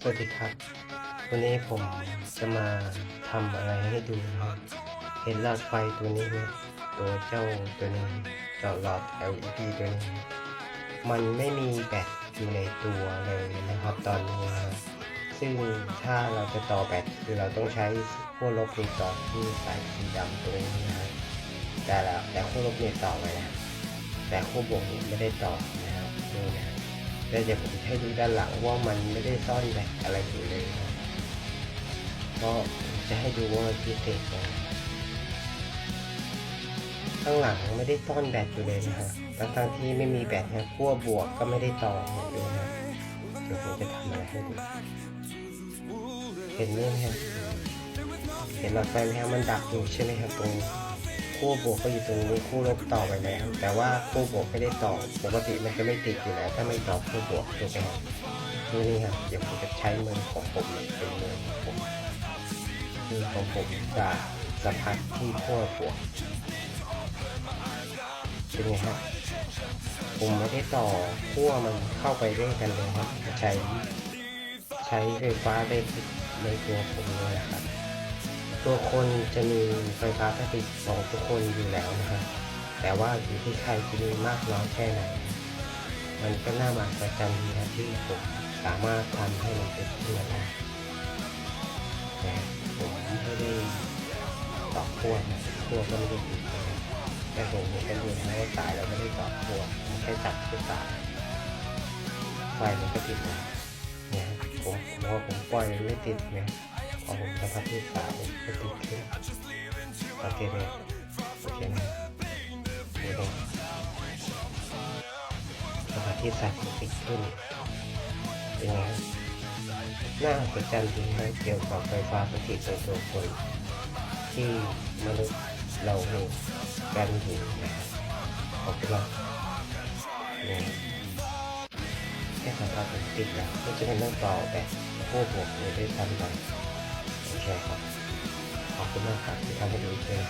สวัสดีครับ วันนี้ผมจะมาทำอะไรให้ดูนะครับเห็นหลอดไฟตัวนี้ไหมตัวเจ้าตัวนี้เจ้าหลอด LED ตัวนี้ มันไม่มีแบตอยู่ในตัวเลยนะครับตอนนี้ ซึ่งถ้าเราจะต่อแบตคือเราต้องใช้ขั้วลบนิวตอที่ใส่สีดำตัวนี้นะแต่ละแต่ขั้วลบเนี่ยต่อไปนะแต่ขั้วบวกนี่ยไม่ได้ต่อนะครับนี่นะ แต่เดี๋ยวผมให้ดูด้านหลังว่ามันไม่ได้ซ่อนแบตอะไรอยู่เลยนะก็จะให้ดูว่าพิเศษยังไงข้างหลังไม่ได้ซ่อนแบตอยู่เลยนะฮะทั้งทที่ไม่มีแบตนะขั้วบวกก็ไม่ได้ต่อเหมือนเดิมนะเดี๋ยวผมจะทำอะไรให้ดูเห็นไหมฮะเห็นหลอดไฟไหมฮะมันดับอยู่ใช่ไหมครับตรง คู่บวกก็อยู่ตรงนี้คู่ลบต่อไปแล้ว แต่ว่าคู่บวกไม่ได้ต่อปกติมันจะไม่ติดอยู่แล้วถ้าไม่ต่อคู่บวกถูกไหมครับนี่นี่ครับเดี๋ยวผมจะใช้มือของผมเป็นมือของผมมือของผมจะสัมผัสที่ขั้วบวกเป็นไงครับผมไม่ได้ต่อขั้วมันเข้าไปด้วยกันเลยครับใช้ใช้ไฟฟ้าได้ในตัวผมเลยครับ ตัวคนจะมีไฟฟ้าสถิตของทุกคนอยู่แล้วนะครับแต่ว่าอยู่ที่ใครจะมีมากน้อยแค่ไหน มันก็น่ามาประจันดีนะที่ผมสามารถทำให้มันเป็นขึ้นมาได้แต่ผมไม่ได้ตอขั้วนะขั้วก็ไม่ได้ติดนะครับแต่ผมเห็นกันอยู่นะว่าสายเราไม่ได้ตอขั้วมันแค่จับที่สายไฟมันก็ติดแล้วเนี่ยผมผมว่าผมปล่อยไม่ติดเนี่ย พอผมสัมผัสที่สายก็ติดขึ้นโอเคเลยโอเคนะดูเลยสัมผัสที่สายมันติดขึ้นเป็นไงครับน่าอัศจรรย์จริงนะเกี่ยวกับไฟฟ้าสถิตในตัวคน ที่มนุษย์เราเองกันอยู่นะขอบคุณมากนี่แค่สัมผัสมันติดแล้วไม่จะเป็นเรื่องต่อแบบพวกบวกเลยได้ซ้ำไป โอเคครับขอบคุณมากครับที่ทำให้ดูเพื่อ